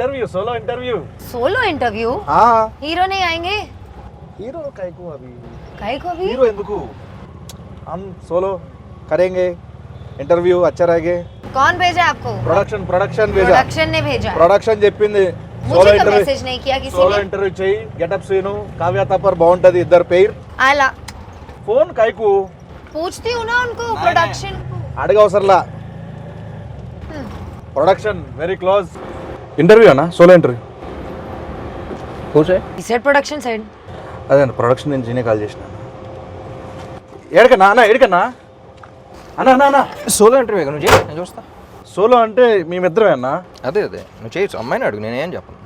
interview solo interview solo interview हाँ hero नहीं आएंगे हीरो काय को अभी काहे को अभी हीरो ఎందుకు हम सोलो करेंगे ఇంటర్వ్యూ अच्छा रहेंगे कौन भेजा आपको ప్రొడక్షన్ ప్రొడక్షన్ వేజా प्रोडक्शन ने भेजा ప్రొడక్షన్ చెప్పింది సోలో मुझे तो ఇంటర్వ్యూ मैसेज नहीं किया किसी సోలో ने ఇంటర్వ్యూ చెయ్యి గెటప్ సీను కావ్య తప్పర్ బాగుంటది ఇద్దరు పేరు आला ఫోన్ కైకు पूछती हूँ ना उनको प्रोडक्शन అడగవసరలా ప్రొడక్షన్ వెరీ క్లోజ్ ఇంటర్వ్యూ అన్న? సోలో ఇంటర్వ్యూ ఈ సైడ్ ప్రొడక్షన్ సైడ్ అదే అన్న ప్రొడక్షన్ ఇంజనీర్ కాల్ చేసిన ఎడకన్నా అన్న ఎడకన్నా అన్న అన్న అన్న. సోలో ఇంటర్వ్యూ నువ్వు చేయి నేను చూస్తా. సోలో అంటే మేమిద్దరమే అన్న? అదే అదే. నువ్వు చేయొచ్చు. అమ్మాయిని అడుగు ఏం చెప్పను.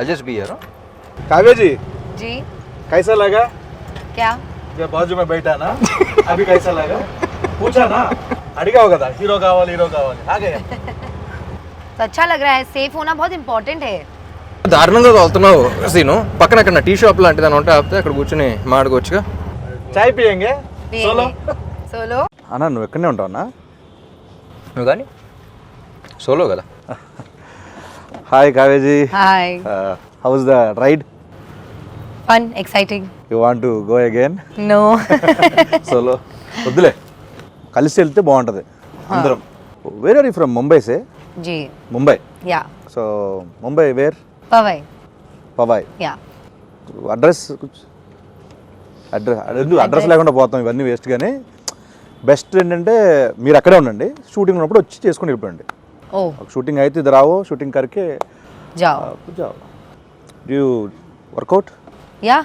అడ్జస్ట్ జస్ట్ కావేజీ జీ. కైసాలాగా క్యా? బాజు మే బయట అన్న. बैठा కైసాలాగా अभी అడిగావు కదా హీరో కావాలి హీరో కావాలి. ఆగే तो अच्छा लग रहा है सेफ होना बहुत इंपॉर्टेंट है। దారుణంగా తోలుతున్నావు సీను. పక్కన అక్కడ టీ షాప్ లాంటిది ఉంటా ఉంటే ఆపితే అక్కడ కూర్చుని మాడుకోవచ్చుగా చాయ్ పియంగే? సోలో? సోలో? అన్న నువ్వు ఎక్కడనే ఉంటావు అన్న? నువ్వు కానీ సోలో కదా. Hi కావేజీ hi how's the ride fun exciting you want to go again no solo వద్దులే. కలిసి వెళ్తే బాగుంటుంది. Ah. అందరం. Where are you from Mumbai say ji. Mumbai. Yeah. So Mumbai where Powai. Powai yeah address address address లేకుండా పోతాం ఇవన్నీ waste కానీ best ఏంటంటే మీరు అక్కడే ఉండండి షూటింగ్ ఉన్నప్పుడు వచ్చి చేసుకుని వెళ్ళిపోండి. షూటింగ్ అయితే ఇది రావు షూటింగ్ కరికే జావ్. You. Workout yeah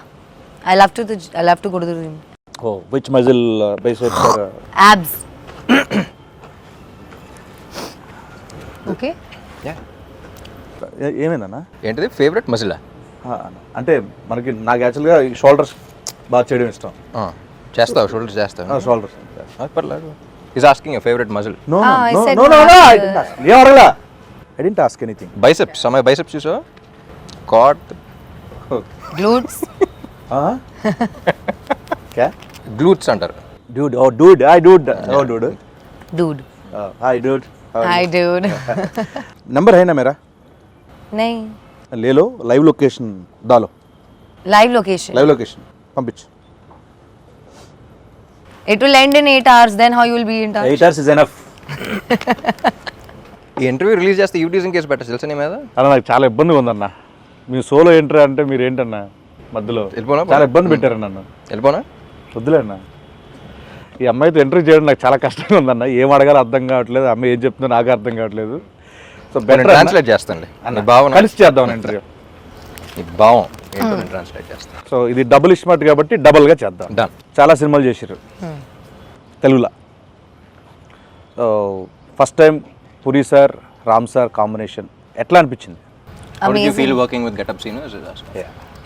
I love to I love to go to the oh which muscle base abs okay ఏమైందన్నా? ఏంటిది? ఫేవరెట్ మజిలా? అంటే మనకి నాకు యాక్చువల్గా షోల్డర్స్ బాగా చేయడం ఇష్టం. చేస్తావు షోల్డర్ చేస్తావు. షోల్డర్స్ పర్లేదు. Is asking favourite muscle no no no no ఏం అడగలా? I didn't ask anything biceps అమ్మాయి బైసెప్స్ చూసావు? కాట్ glutes. క్యా గ్లూట్స్ అంటారు. Dude oh dude hi dude. Oh dude. Dude. Uh, hi dude hi dude number है ना मेरा नहीं ले लो लाइव लोकेशन डालो live location लाइव लोकेशन పంపించు it will end in 8 hours then how you will be in touch eight hours is enough ఈ interview release చేస్తే యూటీజింగ్ కేసు పెట్టచ్చు తెలుసా నీ మీద అలా నాకు చాలా ఇబ్బందిగా ఉందన్న మీ సోలో ఎంట్రీ అంటే మీరు ఏంటన్నా మధ్యలో వెళ్ళిపోనా? చాలా ఇబ్బంది పెట్టారు నన్ను వెళ్ళిపోనా వద్దులే అన్న ఈ అమ్మాయితో ఎంట్రీ చేయడం నాకు చాలా కష్టంగా ఉందన్న. ఏం అడగాలో అర్థం కావట్లేదు. అమ్మాయి ఏం చెప్తుందో నాకు అర్థం కావట్లేదు. సో బెటర్ ట్రాన్స్లేట్ భావన కలిసి చేద్దాం ఇంటర్వ్యూ భావం ట్రాన్స్లేట్ సో ఇది డబుల్ ఇస్మార్ట్ కాబట్టి డబుల్గా చేద్దాం. డన్ చాలా సినిమాలు చేశారు తెలుగులో. First time Puri sir Ram sir combination ఎట్లా అనిపించింది? How did you Amazing. feel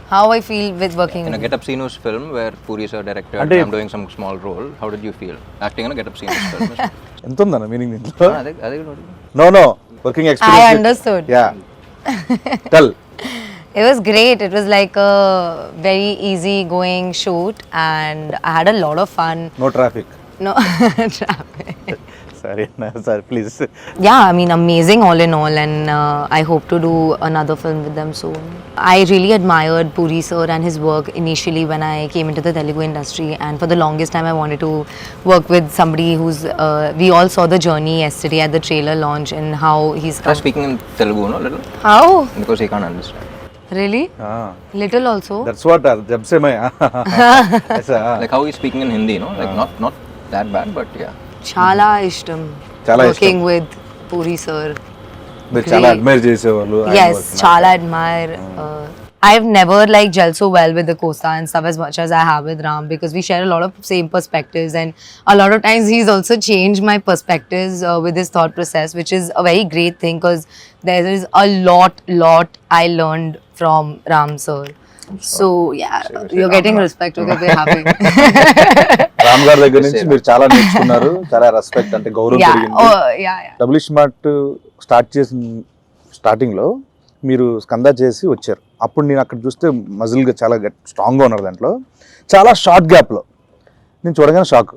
working with Get Up Sinus? how i feel with working In a Get Up Sinus film where Puri sir directed, అంటే- I'm doing some small role. How did you feel acting in a Get Up Sinus film? ఎంత ఉందన్న meaning దీంట్లో Ah, అదే అదే కూడా అడుగు. No no working i experience understood yeah tell it was great it was like a very easy going shoot and i had a lot of fun no traffic no traffic sorry please yeah i mean amazing all in all and uh, i hope to do another film with them soon i really admired puri sir and his work initially when i came into the telugu industry and for the longest time i wanted to work with somebody who's uh, we all saw the journey yesterday at the trailer launch and how he's come. speaking in telugu no little how because he can't understand Really? Ah. Little also. That's what uh, jab se uh, like how he's speaking in Hindi, no? Like ah. not not that bad, but yeah. chala ishtam Chala working with puri sir మీరు చాలా Great. Admire చేసేవాళ్ళు yes chala admire uh, i've never like gelled so well with the costa and stuff as much as i have with ram because we share a lot of same perspectives and a lot of times he's also changed my perspectives uh, with his thought process which is a very great thing because there is a lot lot i learned from ram sir so yeah you're getting respect okay we're happy Ram గారి దగ్గర నుంచి మీరు చాలా నేర్చుకున్నారు. చాలా respect అంటే గౌరవం పెరిగింది. Oh డబుల్ స్మార్ట్ స్టార్ట్ చేసిన స్టార్టింగ్లో మీరు స్కందా చేసి వచ్చారు. అప్పుడు నేను అక్కడ చూస్తే మజిల్గా చాలా స్ట్రాంగ్గా ఉన్నారు దాంట్లో. చాలా షార్ట్ గ్యాప్లో నేను చూడగానే షాక్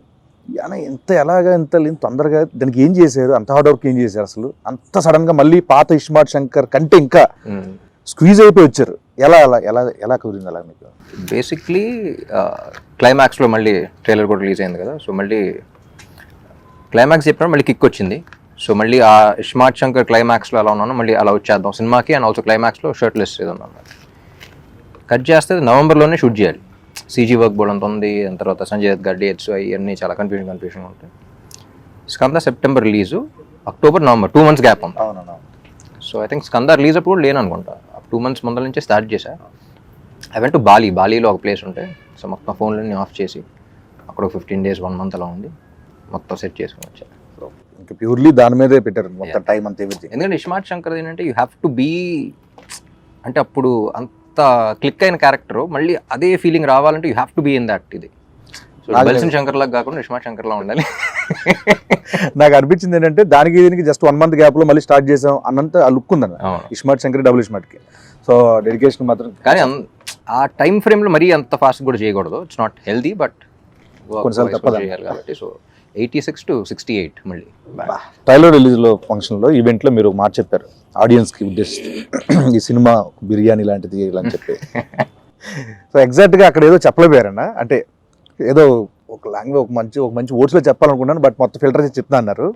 అన్న ఎంత ఎలాగా ఎంత ఇంత తొందరగా దానికి ఏం చేశారు? అంత హార్డ్ వర్క్ ఏం చేశారు అసలు? అంత సడన్గా మళ్ళీ పాత ఇస్మార్ట్ శంకర్ కంటే ఇంకా స్క్వీజ్ అయిపోయి వచ్చారు. ఎలా అలా ఎలా ఎలా కుదిరింది అలా మీకు? బేసిక్లీ క్లైమాక్స్లో మళ్ళీ ట్రైలర్ కూడా రిలీజ్ అయింది కదా సో మళ్ళీ క్లైమాక్స్ చెప్పినప్పుడు మళ్ళీ కిక్ వచ్చింది. సో మళ్ళీ ఆ స్మార్ట్ శంకర్ క్లైమాక్స్లో అలా ఉన్నాను మళ్ళీ అలా వచ్చేద్దాం సినిమాకి అండ్ ఆల్సో క్లైమాక్స్లో షర్ట్ లెస్ ఏదో ఉన్నాను కట్ చేస్తే నవంబర్లోనే షూట్ చేయాలి. సీజీ వర్క్ బోర్డ్ అంత ఉంది దాని తర్వాత సంజయ్ దత్ గారి డేట్స్ అవన్నీ చాలా కన్ఫ్యూజన్ కన్ఫ్యూజన్ ఉంటాయి. Skanda September release October November two months gap ఉంది. So I think Skanda release అప్పుడు లేను అనుకుంటా టూ మంత్స్ ముందర నుంచే స్టార్ట్ చేశా. ఐ వెంట్ టు బాలీ బాలీలో ఒక ప్లేస్ ఉంటే సో మొత్తం ఫోన్లన్నీ ఆఫ్ చేసి అక్కడ ఫిఫ్టీన్ డేస్ వన్ మంత్ అలా ఉండి మొత్తం సెట్ చేసుకుని వచ్చా. ఇంకా ప్యూర్లీ దాని మీదే పెట్టారు మొత్తం టైం అంతా ఎవ్రీథింగ్ ఎందుకంటే ఇస్మార్ట్ శంకర్ ఏంటంటే యూ హ్యావ్ టు బీ అంటే అప్పుడు అంత క్లిక్ అయిన క్యారెక్టర్ మళ్ళీ అదే ఫీలింగ్ రావాలంటే you have to be in that ఇది. బల్సన్ శంకర్ లాగా కాకుండా ఇస్మార్ట్ శంకర్ లా ఉండాలి. నాకు అనిపించింది ఏంటంటే దానికి దీనికి జస్ట్ వన్ మంత్ గ్యాప్లో మళ్ళీ స్టార్ట్ చేసాం అన్నంత ఆ లుక్ ఉందన్న ఇస్మార్ట్ శంకర్ డబుల్ ఇస్మార్ట్కి. సో డెడికేషన్ మాత్రం కానీ ఆ టైం ఫ్రేమ్లో మరీ అంత ఫాస్ట్ కూడా చేయకూడదు. It's not healthy but. చేయాలి కాబట్టి so eighty six to sixty eight మళ్ళీ ట్రైలర్ రిలీజ్లో ఫంక్షన్లో ఈవెంట్లో మీరు మాట చెప్పారు. ఆడియన్స్కి ఉద్దేశిస్తూ. ఈ సినిమా బిర్యానీ లాంటిది ఇలా అని చెప్పి. సో ఎగ్జాక్ట్గా అక్కడ ఏదో చెప్పలేపోయారన్న అంటే ఏదో ఒక లాంగ్వేజ్ ఒక మంచి ఒక మంచి words లో చెప్పాలనుకున్నాను బట్ మొత్తం ఫిల్టర్ చేసి చెప్తా అన్నారు.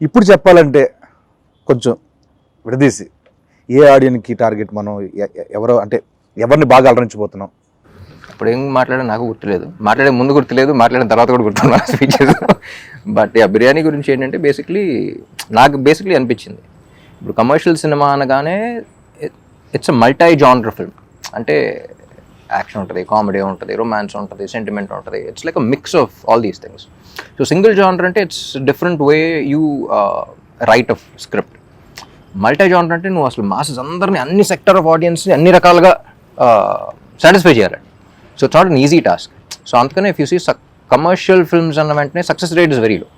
ఇప్పుడు చెప్పాలంటే కొంచెం విడదీసి ఏ audience కి టార్గెట్ మనం ఎవరో అంటే ఎవరిని బాగా అలరించిపోతున్నాం ఇప్పుడు ఏం మాట్లాడా నాకు గుర్తులేదు. మాట్లాడే ముందు గుర్తులేదు మాట్లాడిన తర్వాత కూడా గుర్తున్నా స్పీచెస్ బట్ ఆ బిర్యానీ గురించి ఏంటంటే బేసిక్లీ నాకు బేసిక్లీ అనిపించింది. ఇప్పుడు కమర్షియల్ సినిమా అనగానే it's a multi genre film అంటే యాక్షన్ ఉంటుంది కామెడీ ఉంటుంది రొమాన్స్ ఉంటుంది సెంటిమెంట్ ఉంటుంది. It's like a mix of all these things so single genre అంటే it's different way you write of script multi genre అంటే నువ్వు అసలు మాసెస్ అందరినీ అన్ని సెక్టర్ ఆఫ్ ఆడియన్స్ని అన్ని రకాలుగా సాటిస్ఫై చేయాలి. So it's not an easy task so అందుకనే if you see commercial films అన్న వెంటనే success rate is very low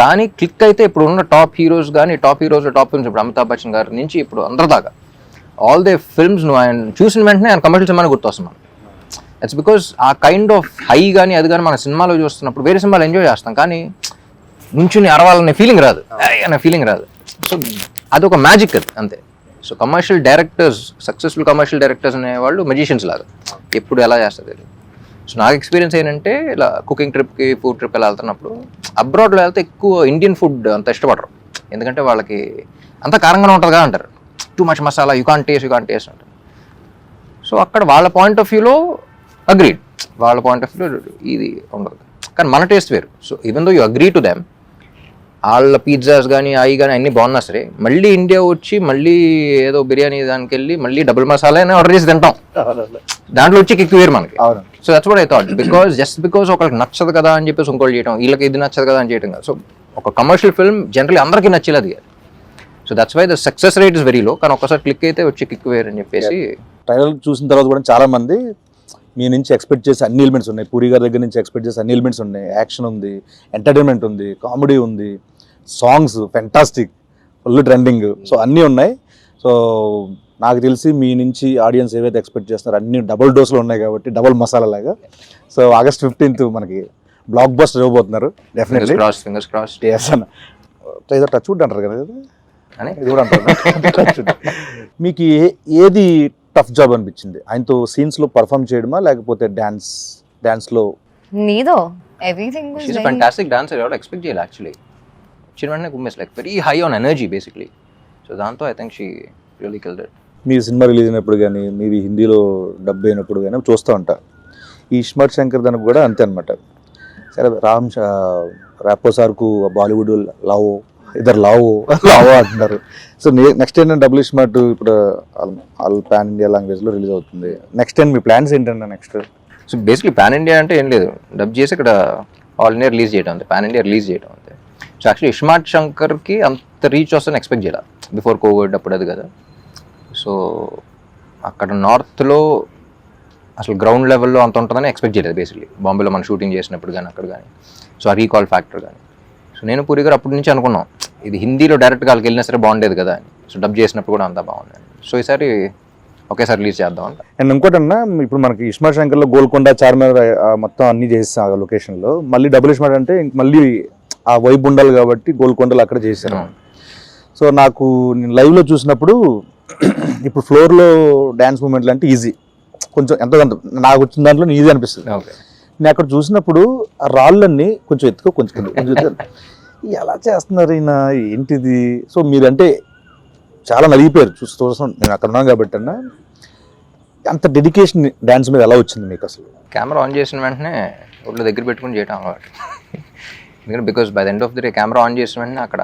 కానీ క్లిక్ అయితే ఇప్పుడు ఉన్న టాప్ హీరోస్ కానీ టాప్ హీరోస్ టాప్ ఫిల్మ్స్ ఇప్పుడు అమితాబ్ బచ్చన్ గారి నుంచి ఇప్పుడు అందరి దాకా ఆల్ దే ఫిల్మ్స్ నువ్వు ఆయన చూసిన వెంటనే ఆయన కమర్షియల్ సినిమాని గుర్తొస్తున్నాను it's because a kind of high కానీ అది కానీ మన సినిమాలో చూస్తున్నప్పుడు వేరే సినిమాలు ఎంజాయ్ చేస్తాం. కానీ నుంచుని అరవాలనే ఫీలింగ్ రాదు. అనే ఫీలింగ్ రాదు. సో అదొక మ్యాజిక్ అది అంతే. So commercial directors successful commercial directors అనేవాళ్ళు మెజిషియన్స్ లాగా. ఎప్పుడు ఎలా చేస్తారు తెలియదు సో నాకు ఎక్స్పీరియన్స్ ఏంటంటే ఇలా కుకింగ్ ట్రిప్కి ఫుడ్ ట్రిప్ ఎలా వెళ్తున్నప్పుడు అబ్రాడ్లో వెళ్తే ఎక్కువ ఇండియన్ ఫుడ్ అంత ఇష్టపడరు. ఎందుకంటే వాళ్ళకి అంత కారంగానే ఉంటుంది అంటారు. Too much masala you can taste you can taste అంటారు. సో అక్కడ వాళ్ళ పాయింట్ ఆఫ్ వ్యూలో అగ్రీడ్ వాళ్ళ పాయింట్ ఆఫ్ వ్యూలో ఇది ఉండదు. కానీ మన టేస్ట్ వేరు. So even though you agree to them వాళ్ళ పిజ్జాస్ కానీ అవి కానీ అన్నీ బాగున్నా సరే మళ్ళీ ఇండియా వచ్చి మళ్ళీ ఏదో బిర్యానీ దానికి వెళ్ళి మళ్ళీ డబుల్ మసాలా ఆర్డర్ చేసి తింటాం. దాంట్లో వచ్చి కిక్ వేరు మనకి. So that's what I thought because just because ఒకరికి నచ్చదు కదా అని చెప్పేసి ఇంకోటి చేయడం వీళ్ళకి ఇది నచ్చదు కదా అని చేయడం కదా. సో ఒక కమర్షియల్ ఫిల్మ్ జనరల్లీ అందరికీ నచ్చేలా అది so that's why the success rate is very low కానీ ఒకసారి క్లిక్ అయితే వచ్చి కిక్ వేరు అని చెప్పేసి ట్రైలర్ చూసిన తర్వాత కూడా చాలా మంది మీ నుంచి ఎక్స్పెక్ట్ చేసే అన్ని ఎలిమెంట్స్ ఉన్నాయి. పూరి గారి దగ్గర నుంచి ఎక్స్పెక్ట్ చేసే అన్ని ఎలిమెంట్స్ ఉన్నాయి. యాక్షన్ ఉంది ఎంటర్టైన్మెంట్ ఉంది కామెడీ ఉంది songs fantastic full trending so అన్నీ ఉన్నాయి. సో నాకు తెలిసి మీ నుంచి ఆడియన్స్ ఏవైతే ఎక్స్పెక్ట్ చేస్తున్నారో అన్ని డబుల్ డోస్లో ఉన్నాయి కాబట్టి డబుల్ మసాలా లాగా. సో ఆగస్ట్ ఫిఫ్టీన్త్ మనకి బ్లాక్ బస్టర్ ఇవ్వబోతున్నారు. డెఫినెట్లీ క్రాస్ ఫింగర్స్ క్రాస్ అన్న. ఏదో టచ్ వుడ్ అంటారు కదా ఇది? కూడా అంటారు. మీకు ఏది టఫ్ జాబ్ అనిపించింది. ఆయనతో సీన్స్లో పర్ఫామ్ చేయడమా లేకపోతే డాన్స్ డాన్స్లో? Neither. Everything was she's very fantastic dancer ఎవరు ఎక్స్పెక్ట్ చేయాలి యాక్చువల్లీ వచ్చిన వెంటనే కుమ్మేస్ like very high on energy basically so దాంతో I think she really kill that me cinema release అయినప్పుడు కానీ మీవి హిందీలో డబ్ అయినప్పుడు కానీ చూస్తూ ఉంటా. ఈ ఇస్మార్ట్ శంకర్ దానికి కూడా అంతే అనమాట సరే రామ్ షా- రాపో సార్కు బాలీవుడ్ లావో ఇద్దరు లావో లావో అంటున్నారు. సో నెక్స్ట్ ఏంటంటే డబుల్ స్మార్ట్ ఇప్పుడు ఆల్ పాన్ ఇండియా లాంగ్వేజ్లో రిలీజ్ అవుతుంది. నెక్స్ట్ టైం మీ ప్లాన్స్ ఏంటంటే next so basically pan India అంటే ఏం లేదు. డబ్ చేసి ఇక్కడ ఆల్ ఇండియా రిలీజ్ చేయడం అంతే. పాన్ ఇండియా రిలీజ్ చేయడం అంతే. సో యాక్చువల్లీ ఇష్మార్ట్ శంకర్కి అంత రీచ్ వస్తుందని ఎక్స్పెక్ట్ చేయాలి. బిఫోర్ కోవిడ్ అప్పుడు అది కదా. సో అక్కడ నార్త్లో అసలు గ్రౌండ్ లెవెల్లో అంత ఉంటుందని ఎక్స్పెక్ట్ చేయలేదు బేసిక్లీ బాంబేలో మనం షూటింగ్ చేసినప్పుడు కానీ అక్కడ కానీ సో ఆ రీకాల్ ఫ్యాక్టర్ కానీ సో నేను పూరి గారు అప్పటి నుంచి అనుకున్నాం ఇది హిందీలో డైరెక్ట్గా వాళ్ళకి వెళ్ళినా సరే బాగుండేది కదా అని. సో డబ్ చేసినప్పుడు కూడా అంతా బాగుంది సో ఈసారి ఒకేసారి రిలీజ్ చేద్దాం అంట. అండ్ ఇంకోటి అన్న ఇప్పుడు మనకి ఇస్మార్ శంకర్లో గోల్కొండ చార్మినార్ మొత్తం అన్ని చేస్తాం ఆ లొకేషన్లో మళ్ళీ డబుల్ ఇస్మార్ అంటే మళ్ళీ ఆ వైబ్ ఉండాలి కాబట్టి గోల్కొండలు అక్కడ చేశారు. సో నాకు నేను లైవ్లో చూసినప్పుడు ఇప్పుడు ఫ్లోర్లో డ్యాన్స్ మూమెంట్లు అంటే ఈజీ కొంచెం ఎంతో కొంత నాకు వచ్చిన దాంట్లో ఈజీ అనిపిస్తుంది. ఓకే. నేను అక్కడ చూసినప్పుడు ఆ రాళ్ళన్నీ కొంచెం ఎత్తుకో కొంచెం కొంచెం ఎలా చేస్తున్నారు ఈయన? ఏంటిది? సో మీరంటే చాలా నలిగిపోయారు. చూసి చూస్తాం నేను అక్కడ ఉన్నాను కాబట్టి అన్న. అంత డెడికేషన్ డ్యాన్స్ మీద ఎలా వచ్చింది మీకు అసలు? కెమెరా ఆన్ చేసిన వెంటనే ఒళ్ళు దగ్గర పెట్టుకుని చేయటం అలవాటు. ఎందుకంటే because by the end of the day camera on చేసిన వెంటనే అక్కడ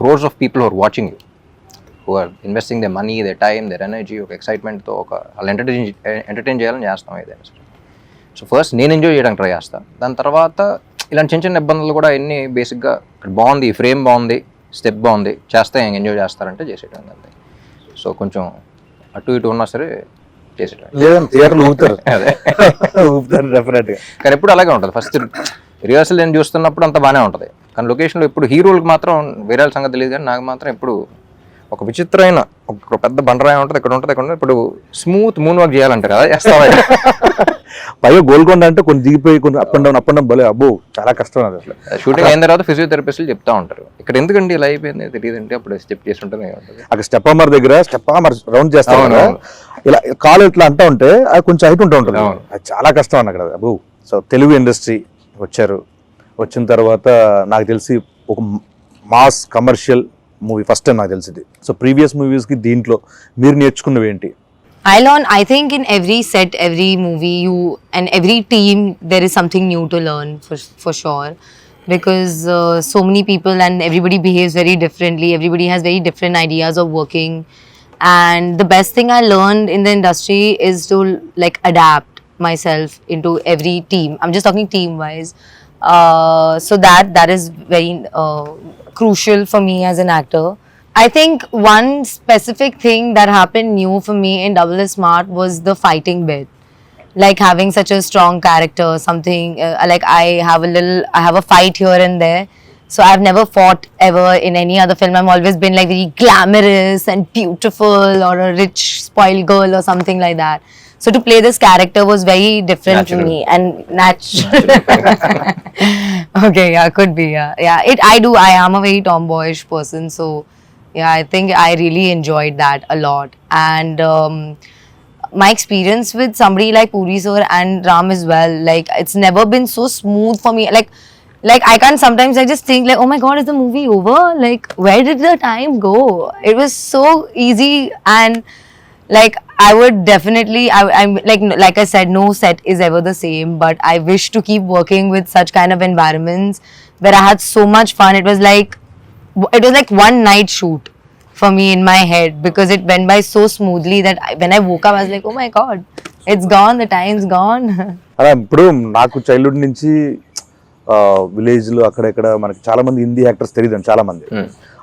crores of people are watching you who are investing the money the time their energy ఒక ఎక్సైట్మెంట్తో ఒక వాళ్ళు ఎంటర్టైన్ ఎంటర్టైన్ చేయాలని చేస్తాం ఏదైనా సో ఫస్ట్ నేను ఎంజాయ్ చేయడానికి ట్రై చేస్తాను దాని తర్వాత ఇలాంటి చిన్న చిన్న ఇబ్బందులు కూడా ఎన్ని బేసిక్గా ఇక్కడ బాగుంది ఫ్రేమ్ బాగుంది స్టెప్ బాగుంది చేస్తే ఎంజాయ్ చేస్తారంటే చేసేయడం అంతే. సో కొంచెం అటు ఇటు ఉన్నా సరే కానీ ఎప్పుడు అలాగే ఉంటుంది. ఫస్ట్ రిహర్సల్ నేను చూస్తున్నప్పుడు అంత బాగానే ఉంటుంది. కానీ లొకేషన్లో ఇప్పుడు హీరోలకు మాత్రం వేరే వాళ్ళ సంగతి తెలియదు కానీ నాకు మాత్రం ఎప్పుడు ఒక విచిత్రమైన ఒక పెద్ద బండరాయి ఉంటుంది ఇక్కడ ఉంటుంది ఇక్కడ ఇప్పుడు స్మూత్ మూన్ వర్క్ చేయాలంటారు కదా చేస్తావా పైగా గోల్కొండ అంటే కొన్ని దిగిపోయి కొన్ని up and down up and down భలే అబ్బో చాలా కష్టం అది అసలు. షూటింగ్ అయిన తర్వాత ఫిజియోథెరపిస్టులు చెప్తా ఉంటారు. ఇక్కడ ఎందుకండి ఇలా అయిపోయింది? తెలియదంటే అప్పుడు స్టెప్ చేస్తుంటేనే ఉంటుంది. అక్కడ స్టెప్ అమర్ దగ్గర స్టెప్ అమర్ రౌండ్ అవును. ఇలా కాలు ఇట్లా అంటా ఉంటే అది కొంచెం హైట్ ఉంటూ ఉంటుంది. అది చాలా కష్టం అన్న అక్కడ అబ్బో సో తెలుగు ఇండస్ట్రీ వచ్చారు. వచ్చిన తర్వాత నాకు తెలిసి ఒక mass commercial movie first time నాకు తెలిసింది సో ప్రీవియస్ మూవీస్కి దీంట్లో మీరు నేర్చుకున్నవి ఏంటి I learn, I think in every set, every movie, you and every team, there is something new to learn for, for sure. Because uh, so many people and everybody behaves very differently, everybody has very different ideas of working. And the best thing I learned in the industry is to like adapt myself into every team. I'm just talking team wise. Uh, so that that is very uh, crucial for me as an actor. I think one specific thing that happened new for me in Double is Smart was the fighting bit. Like having such a strong character, something uh, like I have a little, I have a fight here and there. So I've never fought ever in any other film. I've always been like very glamorous and beautiful or a rich spoiled girl or something like that. So to play this character was very different Natural. to me and natural. okay, yeah, could be, yeah, yeah. It, I do. I am a very tomboyish person, so yeah, I think I really enjoyed that a lot. And um, my experience with somebody like Puri sir and Ram as well, like it's never been so smooth for me. Like, like I can't sometimes I just think like, oh my god, is the movie over? Like, where did the time go? It was so easy and like I would definitely I, I'm like like I said no set is ever the same but I wish to keep working with such kind of environments where I had so much fun it was like it was like one night shoot for me in my head because it went by so smoothly that I, when I woke up I was like oh my god it's gone the time's gone అలా ఇప్పుడు నాకు childhood నుంచి విలేజ్లో అక్కడెక్కడ మనకి చాలా మంది Hindi actors తెలియదు చాలా మంది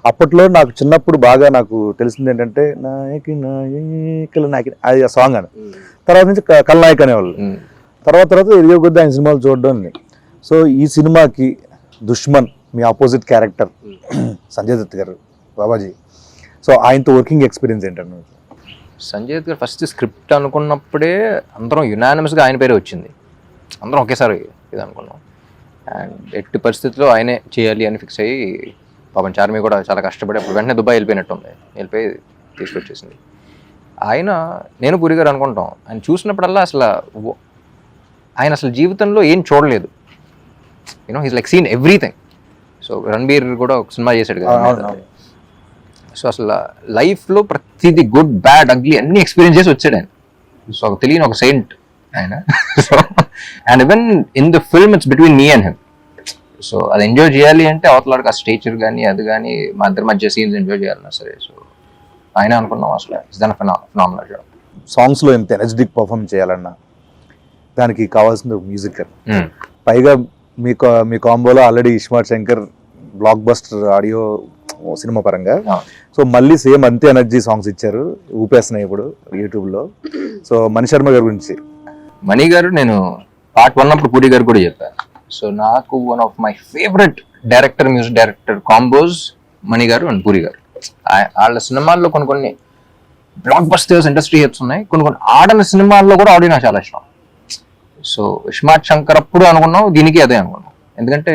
అప్పట్లో నాకు చిన్నప్పుడు బాగా నాకు తెలిసింది ఏంటంటే నాయకి నాయకుల నాయకి అది ఆ సాంగ్ అని తర్వాత నుంచి క- కల్నాయక్ అనేవాళ్ళు. తర్వాత తర్వాత ఎదిగే కొద్ది ఆయన సినిమాలు చూడడం సో ఈ సినిమాకి దుష్మన్ మీ ఆపోజిట్ క్యారెక్టర్ సంజయ్ దత్ గారు బాబాజీ. సో ఆయనతో వర్కింగ్ ఎక్స్పీరియన్స్ ఏంటంటే సంజయ్ దత్ గారు ఫస్ట్ స్క్రిప్ట్ అనుకున్నప్పుడే అందరం యునానిమస్గా ఆయన పేరే వచ్చింది. అందరం ఒకేసారి ఇది అనుకున్నాం. అండ్ ఎట్టి పరిస్థితుల్లో ఆయనే చేయాలి అని ఫిక్స్ అయ్యి పాపం చార్మి కూడా చాలా కష్టపడి అప్పుడు వెంటనే దుబాయ్ వెళ్ళిపోయినట్టు ఉంది వెళ్ళిపోయి తీసుకొచ్చేసింది. ఆయన నేను పూరి గారు అనుకుంటాం. ఆయన చూసినప్పుడల్లా అసలు ఆయన అసలు జీవితంలో ఏం చూడలేదు. You know he's like seen everything so Ranbir కూడా ఒక సినిమా చేశాడు కదా. సో అసలు లైఫ్లో ప్రతిదీ గుడ్ బ్యాడ్ అగ్లీ అన్ని ఎక్స్పీరియన్స్ చేసి వచ్చాడు ఆయన. సో ఒక తెలియని ఒక సెయింట్ ఆయన. So and even in the film it's between me and him so అది ఎంజాయ్ చేయాలి అంటే అవతలకి ఆ స్టేచర్ కానీ అది కానీ మా ఇద్దరి మధ్య సీన్స్ ఎంజాయ్ చేయాలన్నా సరే సో ఆయన అనుకున్నాం అసలు. ఇస్ దాని ఫినామినల్ జాబ్ సాంగ్స్లో ఎంత ఎనర్జెటిక్ పర్ఫామ్ చేయాలన్నా దానికి కావాల్సిన మ్యూజిక్ పైగా మీ మీ కాంబోలో already iSmart Shankar blockbuster audio cinema పరంగా సో మళ్ళీ సేమ్ అంతే ఎనర్జీ సాంగ్స్ ఇచ్చారు. ఊపేస్తున్నాయి ఇప్పుడు యూట్యూబ్లో. సో మణి శర్మ గారి గురించి. మణి గారు నేను పార్ట్ వన్ అప్పుడు పూరి గారు కూడా చెప్పాను సో నాకు one of my favourite director music director combos Mani గారు అండ్ పూరి గారు. వాళ్ళ సినిమాల్లో కొన్ని కొన్ని బ్లాక్ బస్టర్స్ ఇండస్ట్రీ హిట్స్ ఉన్నాయి. కొన్ని కొన్ని ఆడని సినిమాల్లో కూడా ఆడి నాకు చాలా ఇష్టం. సో స్మార్ట్ శంకర్ అప్పుడు అనుకున్నాం దీనికి అదే అనుకున్నాం ఎందుకంటే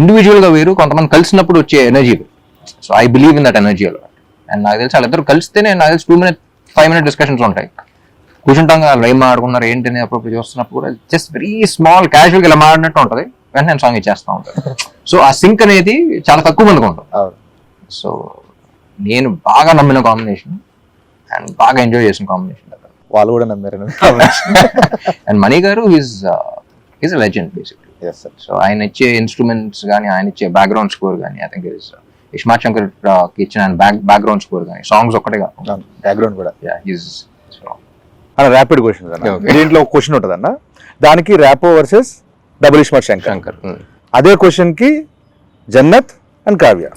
ఇండివిజువల్గా వేరు కొంతమంది కలిసినప్పుడు వచ్చే energy so I believe in that energy and నాకు తెలిసి వాళ్ళిద్దరు కలిస్తేనే నాకు తెలిసి two minute five minute discussions ఉంటాయి. కూర్చుంటాం కదా వాళ్ళు ఏం మాడుకున్నారు ఏంటి అని అప్పుడు చూస్తున్నప్పుడు కూడా జస్ట్ వెరీ స్మాల్ క్యాజువల్గా ఇలా మాడినట్టు ఉంటుంది. వెంటనే నేను సాంగ్ ఇచ్చేస్తా ఉంటాను సో ఆ సింక్ అనేది చాలా తక్కువ మందికి ఉంటుంది. సో నేను బాగా నమ్మిన కాంబినేషన్ అండ్ బాగా ఎంజాయ్ చేసిన కాంబినేషన్ వాళ్ళు కూడా నమ్మారు. అండ్ మణి గారు is is legend basically so ఆయన ఇచ్చే ఇన్స్ట్రుమెంట్స్ కానీ ఆయన ఇచ్చే బ్యాక్గ్రౌండ్ స్కోర్ కానీ ఐ థింక్ ఇస్ ఇస్మార్ట్ శంకర్కి ఇచ్చిన బ్యాక్ బ్యాక్గ్రౌండ్ స్కోర్ కానీ సాంగ్స్ ఒక్కటే కాదు బ్యాక్గ్రౌండ్ కూడా. ఈజ్ అన్న ర్యాపిడ్ క్వశ్చన్ అన్న. దీంట్లో ఒక క్వశ్చన్ ఉంటుంది అన్న దానికి Rapo versus double iSmart Shankar Shankar అదే క్వశ్చన్కి జన్నత్ అండ్ కావ్య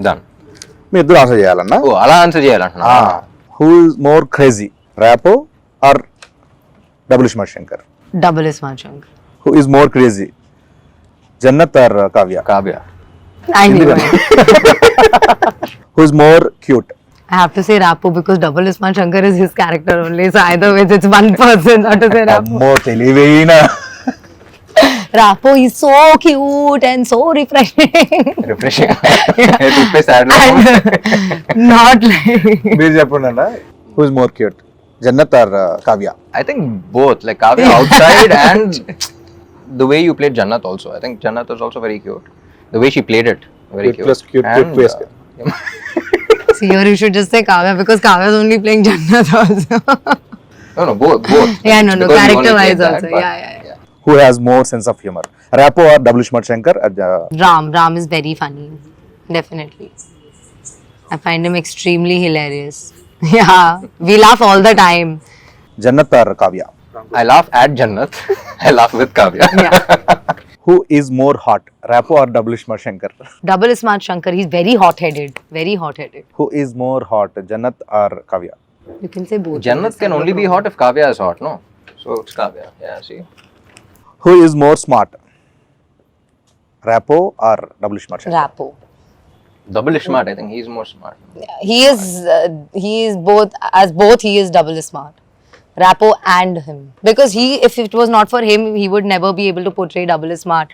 మీ ఇద్దరు ఆన్సర్ చేయాలన్నా. ఓ అలా answer చేయాలంటున్నా. Who is more crazy Rapo or double iSmart Shankar is my chunk. Who is more crazy Jannat or Kavya Kavya. Who is more cute I have to say Rapo because Double Isman Shankar is his character only. So either way, it's one person. Not to say Rapo. అమ్మో తెలివైన Rapo is so cute and so refreshing. Refreshing and not like. మీరు చెప్పండి అన్న who is more cute Jannat or Kavya I think both, like Kavya outside and the way you played Jannat also. I think Jannat was also very cute. The way she played it, very Cute cute. plus cute, cute See, here you should just say Kavya because Kavya is only playing Jannat also. no, no, both, both. Yeah, no, no, character-wise also. That, yeah, yeah, yeah. Who has more sense of humor, Rapo or W. Smart Shankar? Uh, Ram, Ram is very funny, definitely. I find him extremely hilarious. Yeah, we laugh all the time. Jannat or Kavya? I laugh at Jannat. I laugh with Kavya. Yeah. who is more hot, Rapo or Double Smart Shankar? Double Smart Shankar, he's very hot headed. Very hot headed. Who is more hot, Jannat or Kavya? You can say both. Jannat can only be hot if Kavya is hot, no? So it's Kavya. Yeah, see. Who is more smart, Rapo or Double Smart Shankar? Rapo. Double smart, I think he is more smart. He is uh, he is both as both he is double smart. Rapo and him. Because he if it was not for him he would never be able to portray double smart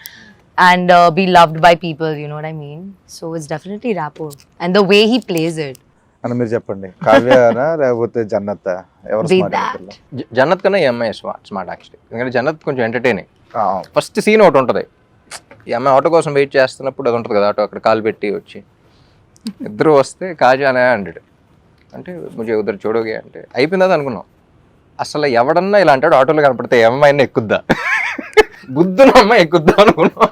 and uh, be loved by people. You know what I mean? So it's definitely Rapo and the way he plays it. అని మీరు చెప్పండి. కావ్యనా లేకపోతే జన్నత్ ఎవరు Be smart that. J- Jannat కన్నా ఈ అమ్మాయి smart smart actually ఎందుకంటే జన్నత్ కొంచెం ఎంటర్టైనింగ్ ఫస్ట్ సీన్ ఒకటి ఉంటుంది. ఈ అమ్మాయి ఆటో కోసం వెయిట్ చేస్తున్నప్పుడు అది ఉంటుంది కదా ఆటో అక్కడ కాలు పెట్టి వచ్చి. ఇద్దరు వస్తే కాజానే అంటాడు అంటే ముజే ఉద్దరు చూడోగే అంటే అయిపోయిందా అనుకున్నాం. అసలు ఎవడన్నా ఇలా అంటాడు ఆటోలో కనపడితే ఏ అమ్మాయిని ఎక్కుద్దా? బుద్ధున అమ్మాయి ఎక్కుద్దా అనుకున్నాం.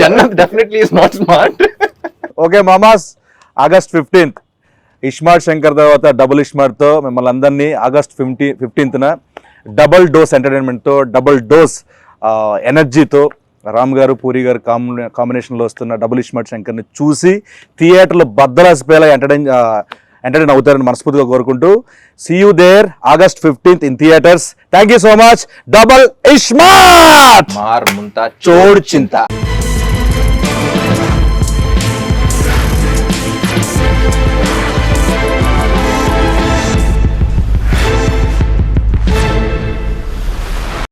Jannat definitely is not smart okay మామాస్ August fifteenth iSmart Shankar తర్వాత డబుల్ ఇస్మార్ట్తో మిమ్మల్ని అందరినీ ఆగస్ట్ ఫిఫ్టీ ఫిఫ్టీన్త్న డబుల్ డోస్ ఎంటర్టైన్మెంట్తో డబుల్ డోస్ ఎనర్జీతో రామ్ గారు పూరి గారు కాంబినే కాంబినేషన్లో వస్తున్న డబుల్ ఇస్మార్ట్ శంకర్ని చూసి థియేటర్లో బద్దలాసిపోయేలా ఎంటర్టైన్ ఎంటర్టైన్ అవుతారని మనస్ఫూర్తిగా కోరుకుంటూ. See you there August fifteenth in theatres thank you so much double iSmart మార్ ముంతా చోడు చింత.